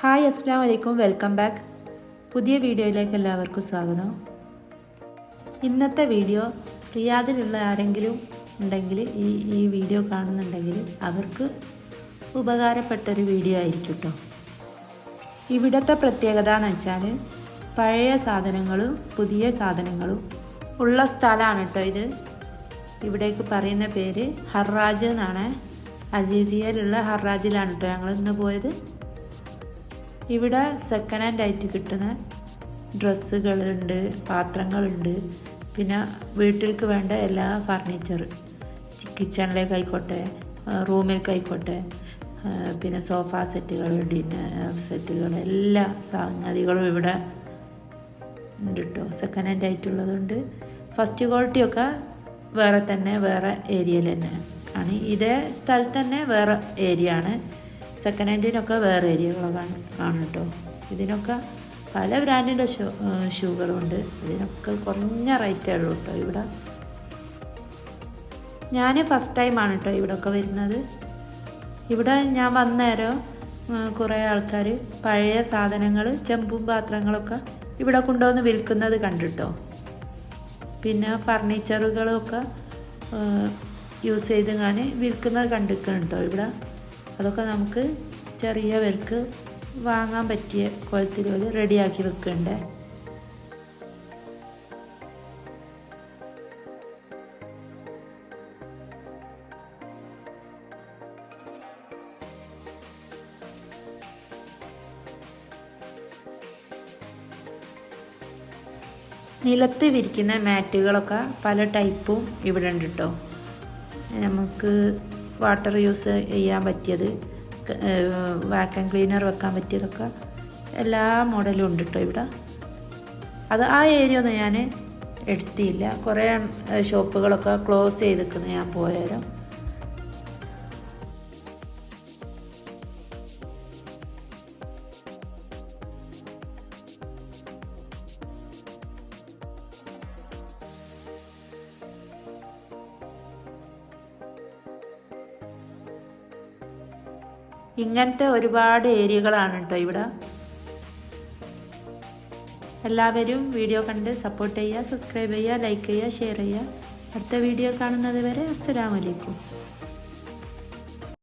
Hi അസ്സാം വലൈക്കും welcome back. പുതിയ വീഡിയോയിലേക്ക് എല്ലാവർക്കും സ്വാഗതം. ഇന്നത്തെ വീഡിയോ റിയാദിലുള്ള ആരെങ്കിലും ഉണ്ടെങ്കിൽ ഈ ഈ വീഡിയോ കാണുന്നുണ്ടെങ്കിൽ അവർക്ക് ഉപകാരപ്പെട്ടൊരു വീഡിയോ ആയിരിക്കും കേട്ടോ ഇവിടുത്തെ പ്രത്യേകത എന്ന് വെച്ചാൽ പഴയ സാധനങ്ങളും പുതിയ സാധനങ്ങളും ഉള്ള സ്ഥലമാണ് കേട്ടോ ഇത്. ഇവിടേക്ക് പറയുന്ന പേര് ഹർറാജ് എന്നാണ്. അജീസിയയിലുള്ള ഹർറാജിലാണ് കേട്ടോ ഞങ്ങൾ ഇന്ന് പോയത്. ഇവിടെ സെക്കൻഡ് ഹാൻഡ് ആയിട്ട് കിട്ടുന്ന ഡ്രസ്സുകളുണ്ട് പാത്രങ്ങളുണ്ട്. പിന്നെ വീട്ടിലേക്ക് വേണ്ട എല്ലാ ഫർണിച്ചർ റൂമിലേക്ക് ആയിക്കോട്ടെ പിന്നെ സോഫ സെറ്റുകൾ ഡിന്നർ സെറ്റുകൾ എല്ലാ സംഗതികളും ഇവിടെ ഉണ്ട് കേട്ടോ സെക്കൻഡ് ഹാൻഡ് ആയിട്ടുള്ളതുണ്ട്. ഫസ്റ്റ് ക്വാളിറ്റി ഒക്കെ വേറെ തന്നെ വേറെ ഏരിയയിൽ തന്നെ ആണ്. ഇതേ സ്ഥലത്ത് തന്നെ വേറെ ഏരിയ ആണ്. സെക്കൻഡ് ഹാൻഡിനൊക്കെ വേറെ ഏരിയകളാണ് ആണ് കേട്ടോ ഇതിനൊക്കെ പല ബ്രാൻഡിന്റെ ഷൂ ഷൂകളുണ്ട് ഇതിനൊക്കെ കുറഞ്ഞ റേറ്റേ ഉള്ളൂ കേട്ടോ ഇവിടെ. ഞാൻ ഫസ്റ്റ് ടൈമാണ് കേട്ടോ ഇവിടെയൊക്കെ വരുന്നത്. ഇവിടെ ഞാൻ വന്നേരം കുറേ ആൾക്കാർ പഴയ സാധനങ്ങൾ ചെമ്പും പാത്രങ്ങളൊക്കെ ഇവിടെ കൊണ്ടുവന്ന് വിൽക്കുന്നത് കണ്ടിട്ടോ. പിന്നെ ഫർണിച്ചറുകളൊക്കെ യൂസ് ചെയ്ത് ഞാൻ വിൽക്കുന്നത് കണ്ടിട്ടുണ്ടോ ഇവിടെ. അതൊക്കെ നമുക്ക് ചെറിയ വിലക്ക് വാങ്ങാൻ പറ്റിയ കുളത്തിൽ റെഡിയാക്കി വെക്കണ്ടേ? നിലത്ത് വിരിക്കുന്ന മാറ്റുകളൊക്കെ പല ടൈപ്പും ഇവിടെ ഉണ്ട് കേട്ടോ നമുക്ക് വാട്ടർ യൂസ് ചെയ്യാൻ പറ്റിയത് വാക്കം ക്ലീനർ വെക്കാൻ പറ്റിയതൊക്കെ എല്ലാ മോഡലും ഉണ്ട് കേട്ടോ ഇവിടെ. അത് ആ ഏരിയ ഒന്നും ഞാൻ എടുത്തിയില്ല കുറേ ഷോപ്പുകളൊക്കെ ക്ലോസ് ചെയ്തിരിക്കുന്നു ഞാൻ പോയാലും ഇങ്ങനത്തെ ഒരുപാട് ഏരിയകളാണ് കേട്ടോ ഇവിടെ. എല്ലാവരും വീഡിയോ കണ്ട് സപ്പോർട്ട് ചെയ്യുക സബ്സ്ക്രൈബ് ചെയ്യുക ലൈക്ക് ചെയ്യുക ഷെയർ ചെയ്യുക. അടുത്ത വീഡിയോ കാണുന്നത് വരെ അസ്സലാമലൈക്കും